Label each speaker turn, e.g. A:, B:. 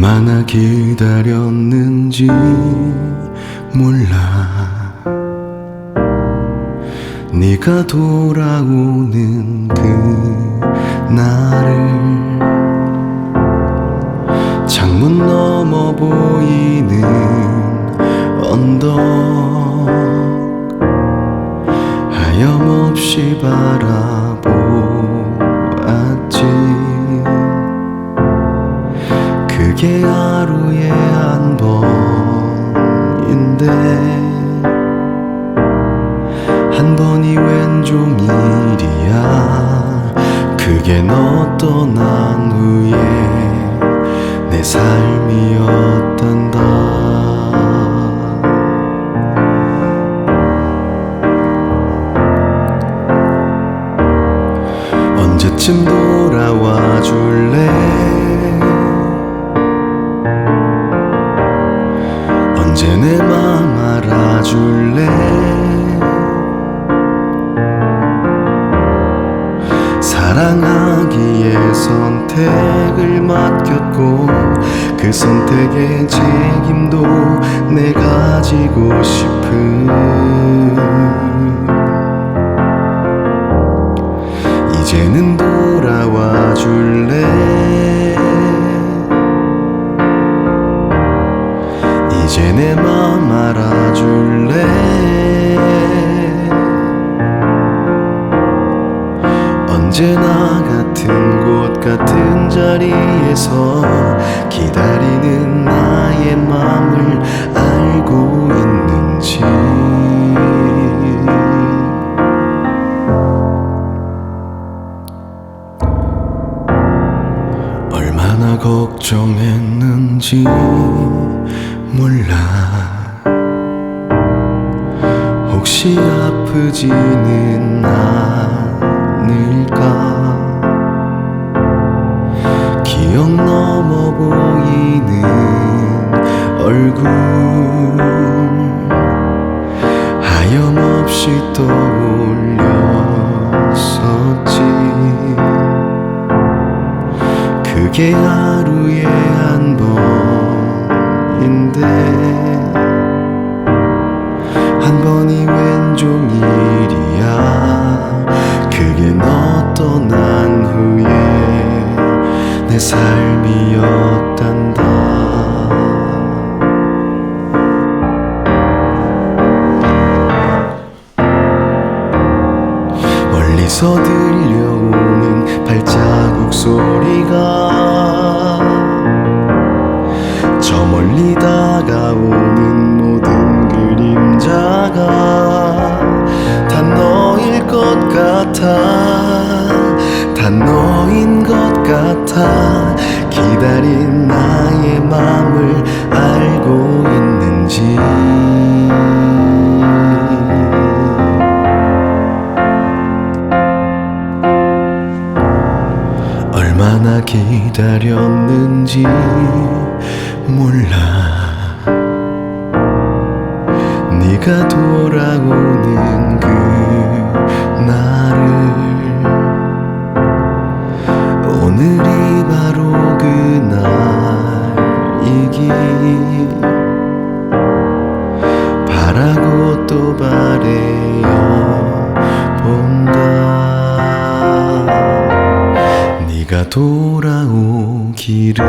A: 얼마나 기다렸는지 몰라. 네가 돌아오는 그 날을 창문 너머 보이는 언덕 하염없이 바라보았지 그게 하루에 한 번인데 한 번이 웬 종일이야. 그게 너 떠난 후에 내 삶이었단다. 언제쯤 돌 내맘 알아줄래? 사랑하기에 선택을 맡겼고 그 선택의 책임도 내 가지고 싶은. 이제는 돌아와 줄래 이제 내 맘 알아줄래? 언제나 같은 곳 같은 자리에서 기다리는 나의 맘을 알고 있는지. 얼마나 걱정했는지 몰라. 혹시 아프지는 않을까? 기억 넘어 보이는 얼굴. 하염없이 떠올렸었지. 그게 번 인데 한 번이 웬 종일이야. 그게 너 떠난 후에 내 삶이었단다. 멀리서 들려오는 발자국 소리가 것 같아. 다 너인 것 같아. 기다린 나의 맘을 알고 있는지. 얼마나 기다렸는지 몰라. 네가 돌아오 바라고 또 바래요. 본다 네가 돌아오기를